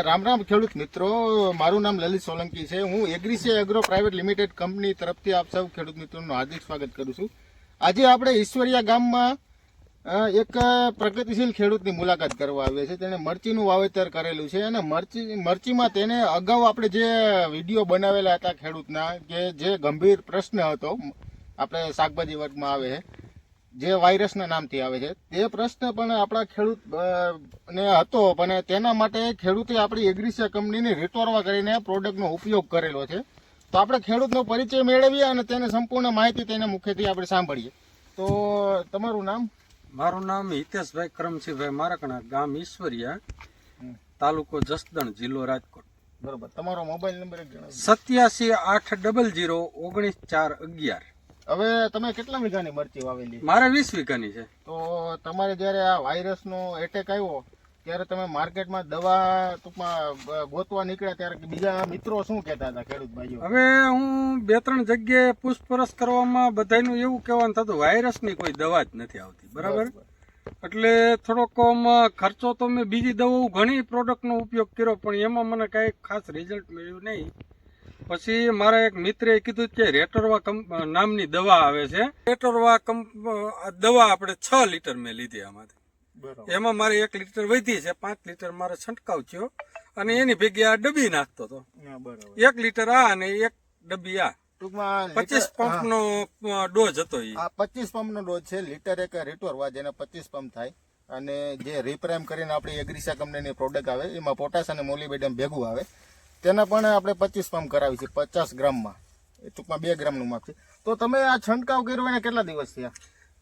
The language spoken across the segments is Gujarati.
રામ રામ ખેડૂત મિત્રો, મારું નામ લલિત સોલંકી છે. હું એગ્રીસે એગ્રો પ્રાઇવેટ લિમિટેડ કંપની તરફથી આપ સૌ ખેડૂત મિત્રોનું હાર્દિક સ્વાગત કરું છું. આજે આપણે ઈશ્વરિયા ગામમાં એક પ્રગતિશીલ ખેડૂતની મુલાકાત કરવા આવ્યા છે તેણે મરચીનું વાવેતર કરેલું છે અને મરચી, મરચીમાં તેને અગાઉ આપણે જે વીડિયો બનાવેલા હતા ખેડૂતના, કે જે ગંભીર પ્રશ્ન હતો, આપણે શાકભાજી વર્ગમાં આવે છે. જે વાયરસના નામથી આવે છે તે પ્રશ્ન પણ આપણા ખેડૂત ને હતો પણ તેના માટે ખેડૂતે આપણી એગ્રીસિયા કંપનીની રિટોરવા કરીને પ્રોડક્ટનો ઉપયોગ કરેલો છે. તો આપણે ખેડૂતનો પરિચય મેળવીએ અને તેને સંપૂર્ણ માહિતી તેના મુખ્યથી આપણે સાંભળીએ. તો તમારું નામ? મારું નામ હિતેશભાઈ કરમસિંહભાઈ મારકણા ગામ ઈશ્વરિયા તાલુકો જસદણ જિલ્લો રાજકોટ. બરોબર. તમારો મોબાઈલ નંબર સત્યાસી આઠ ડબલ જીરો ઓગણીસ ચાર અગિયાર. હવે તમે કેટલા વીઘાની મરચી વાવેલી? મારે વીસ વીઘાની છે. તો તમારે જ્યારે આ વાયરસનો એટેક આવ્યો ત્યારે તમે માર્કેટમાં દવા ટૂંકમાં ગોતવા નીકળ્યા ત્યારે બીજા મિત્રો શું કહેતા હતા ખેડૂત ભાઈઓ? હવે હું બે ત્રણ જગ્યાએ પૂછપરછ કરવામાં બધાનું એવું કહેવાનું થતું વાયરસની કોઈ દવા જ નથી આવતી બરાબર? એટલે થોડોક ખર્ચો તો મેં બીજી દવાઓ ઘણી પ્રોડક્ટનો ઉપયોગ કર્યો પણ એમાં મને કાંઈ ખાસ રિઝલ્ટ મળ્યું નહીં. પછી મારા એક મિત્રે કીધું કે રેટરવા નામની દવા આવે છે. રેટરવા દવા આપણે છ લીટર મેં લીધી આમાંથી. એમાં મારે એક લીટર વધી છે પાંચ લીટર મારે છંટકાવ થયો અને એની ભેગી આ ડબ્બી નાખતો હતો. એક લીટર આ અને એક ડબ્બી આ. ટૂંકમાં પચીસ પંપ નો ડોઝ હતો પચીસ પંપ નો ડોઝ છે લીટર એક રિટોરવા જેને પચીસ પંપ થાય. અને જે રીપ્રાઇમ કરીને આપણી એગ્રીસા કંપનીની પ્રોડક્ટ આવે એમાં પોટાશ અને મોલીબેડમ ભેગું આવે. તેના પણ આપણે પચીસ પંપ કરાવી છે પચાસ ગ્રામમાં. એ ટૂંકમાં બે ગ્રામનું માપ છે. તો તમે આ છંટકાવ કર્યો એને કેટલા દિવસ થયા?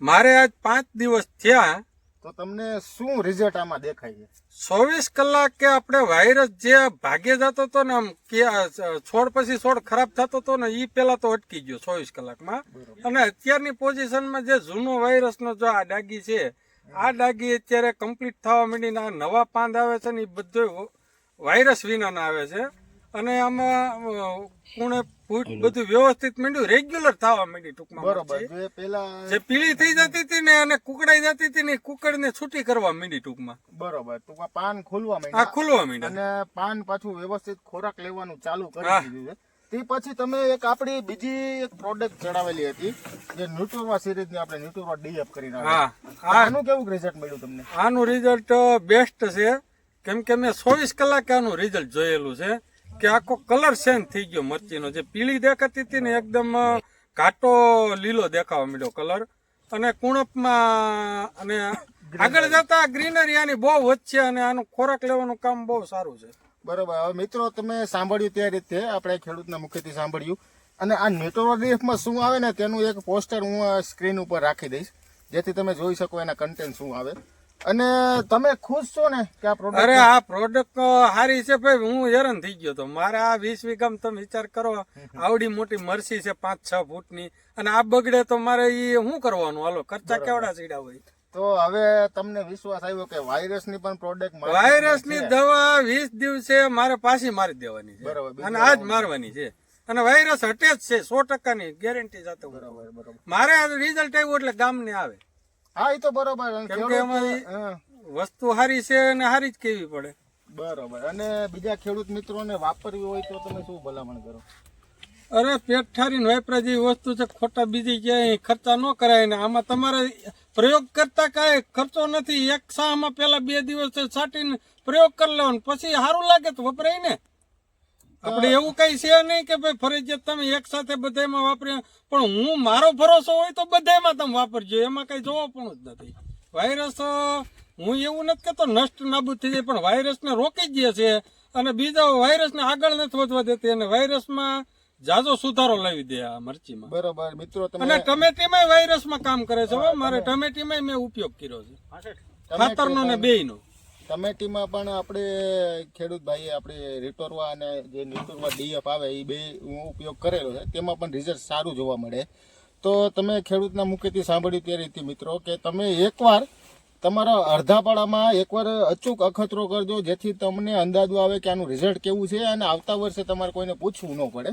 મારે આજ પાંચ દિવસ થયા. તો તમને શું રિઝલ્ટ આમાં દેખાય છે? ચોવીસ કલાક કે આપણે વાયરસ જે ભાગે જતો હતો ને આમ કે છોડ પછી છોડ ખરાબ થતો હતો ને એ પેલા તો અટકી ગયો ચોવીસ કલાકમાં. અને અત્યારની પોઝિશનમાં જે જૂનો વાયરસનો જો આ ડાગી છે આ ડાગી અત્યારે કમ્પ્લીટ થવા માંડીને આ નવા પાંદ આવે છે ને એ બધો વાયરસ વિનાના આવે છે. અને આમાં કુણે ફૂટ બધું વ્યવસ્થિત માંડ્યું. રેગ્યુલર થવા માંડી ટૂંકમાં બરોબર. જે પેલા જે પીળી થઈ જતી હતી ને અને કુકડાઈ જતી હતી ને કુકડ છૂટી કરવા માંડી ટૂંકમાં. બરોબર. ટૂંકમાં પાન ખોલવા આ માંડ્યા ખુલવા માંડ્યા. અને પાન પાછું વ્યવસ્થિત ખોરાક લેવાનું ચાલુ કરી દીધું છે. તે પછી તમે એક આપણી બીજી એક પ્રોડક્ટ ચડાવેલી હતી જે ન્યુટ્રોવા સિરીઝની આપણે ન્યુટ્રોવા ડીએફ કરીને હા. આનું કેવું રિઝલ્ટ મળ્યું તમને? આનું રિઝલ્ટ બેસ્ટ છે. કેમ કે મેં ચોવીસ કલાકે આનું રિઝલ્ટ જોયેલું છે. કે આખો કલર ચેન્જ થઈ ગયો મરચીનો. જે પીળી દેખાતી હતી ને એકદમ ઘાટો લીલો દેખાવા માંડ્યો કલર. અને કુણપમાં અને આગળ જતા ગ્રીનરી આની બહુ વચ્ચે અને આનું ખોરાક લેવાનું કામ બહુ સારું છે. બરોબર. હવે મિત્રો તમે સાંભળ્યું તે રીતે આપણે ખેડૂતના મુખેથી સાંભળ્યું. અને આ ડીએફમાં શું આવે ને તેનું એક પોસ્ટર હું સ્ક્રીન ઉપર રાખી દઈશ. જેથી તમે જોઈ શકો એના કન્ટેન્ટ શું આવે. અને તમે ખુશ છો ને કે આ પ્રોડક્ટ અરે આ પ્રોડક્ટ સારી છે ભાઈ હું હેરાન થઈ ગયો તો. મારે આ વીસ વીઘામાં તમે વિચાર કરો આવડી મોટી મરસી છે પાંચ છ ફૂટની અને આ બગડે તો મારે એ શું કરવાનું? હાલો ખર્ચા કેવડા સીડા હોય? તો હવે તમને વિશ્વાસ આવ્યો કે વાયરસની પણ પ્રોડક્ટ વાયરસની દવા વીસ દિવસે મારે પાછી મારી દેવાની છે. બરાબર અને આજ મારવાની છે. અને વાયરસ હટે જ છે સો ટકાની ગેરંટી સાથે બરાબર. બરોબર. મારે રિઝલ્ટ આવ્યું એટલે ગામને આવે. હા એ તો બરોબર. કેમ કે વસ્તુ સારી છે અને સારી જ કેવી પડે. બરોબર. અને બીજા ખેડૂત મિત્રોને વાપરવી હોય તો તમે શું ભલામણ કરો? અરે પેટ ઠારીને વાપરા જેવી વસ્તુ છે ખોટા બીજી ક્યાંય ખર્ચા ન કરાય ને. આમાં તમારે પ્રયોગ કરતા કાંઈ ખર્ચો નથી. એક સામાં પહેલા બે દિવસ છાંટીને પ્રયોગ કરી લેવાનો. પછી સારું લાગે તો વપરાય ને. આપણે એવું કઈ છે નહીં કે ભાઈ ફરજિયાત તમે એક સાથે બધામાં વાપરી પણ હું મારો ભરોસો હોય તો બધામાં તમે વાપરજો. એમાં કઈ જોવો પણ જ નથી. વાયરસ હું એવું નથી કહેતો નષ્ટ નાબૂદ થઈ જાય પણ વાયરસને રોકી જ દે છે. અને બીજા વાયરસને આગળ નથી વધવા દેતી અને વાયરસમાં જાજો સુધારો લાવી દે આ મરચીમાં. બરોબર મિત્રો તમે અને ટમેટીમાં વાયરસમાં કામ કરે છે હો. મારે ટમેટીમાં મેં ઉપયોગ કર્યો છે. ખાતરનો ને બેયનો. ટમેટીમાં પણ આપણે ખેડૂત ભાઈએ આપણે રિટોરવા અને જે નિટોરવા ડીએફ આવે એ બે હું ઉપયોગ કરેલો છે, તેમાં પણ રિઝલ્ટ સારું જોવા મળે. તો તમે ખેડૂતના મુખેથી સાંભળ્યું તે રીતે મિત્રો કે તમે એકવાર તમારા અડધા પાડામાં એકવાર અચૂક અખતરો કરજો, જેથી તમને અંદાજો આવે કે આનું રિઝલ્ટ કેવું છે અને આવતા વર્ષે તમારે કોઈને પૂછવું ન પડે.